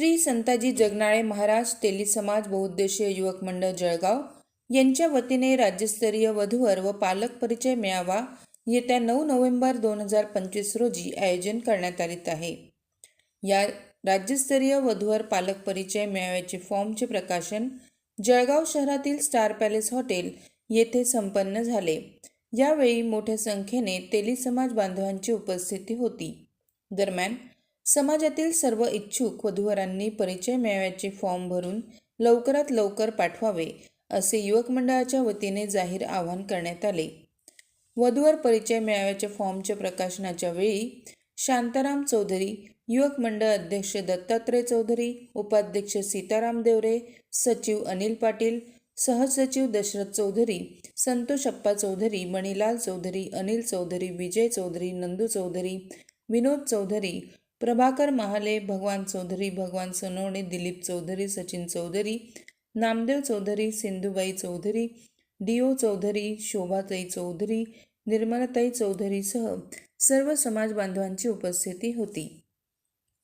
श्री संताजी जगनाळे महाराज तेली समाज बहुउद्देशीय युवक मंडळ जळगाव यांच्या वतीने राज्यस्तरीय वधूवर व पालक परिचय मेळावा येत्या नऊ नोव्हेंबर दोन हजार पंचवीस रोजी आयोजन करण्यात आले आहे. या राज्यस्तरीय वधूवर पालक परिचय मेळाव्याचे फॉर्मचे प्रकाशन जळगाव शहरातील स्टार पॅलेस हॉटेल येथे संपन्न झाले. यावेळी मोठ्या संख्येने तेली समाज बांधवांची उपस्थिती होती. दरम्यान समाजातील सर्व इच्छुक वधूवरांनी परिचय मेळाव्याचे फॉर्म भरून लवकरात लवकर पाठवावे असे युवक मंडळाच्या वतीने जाहीर आवाहन करण्यात आले. वधूवर परिचय मेळाव्याच्या फॉर्मच्या प्रकाशनाच्या वेळी शांताराम चौधरी युवक मंडळ अध्यक्ष दत्तात्रय चौधरी उपाध्यक्ष सीताराम देवरे सचिव अनिल पाटील सहसचिव दशरथ चौधरी संतोष अप्पा चौधरी मणिलाल चौधरी अनिल चौधरी विजय चौधरी नंदू चौधरी विनोद चौधरी प्रभाकर महाले भगवान चौधरी भगवान सोनवणे दिलीप चौधरी सचिन चौधरी नामदेव चौधरी सिंधुबाई चौधरी डी.ओ. चौधरी शोभाताई चौधरी निर्मलाताई चौधरीसह सर्व समाज बांधवांची उपस्थिती होती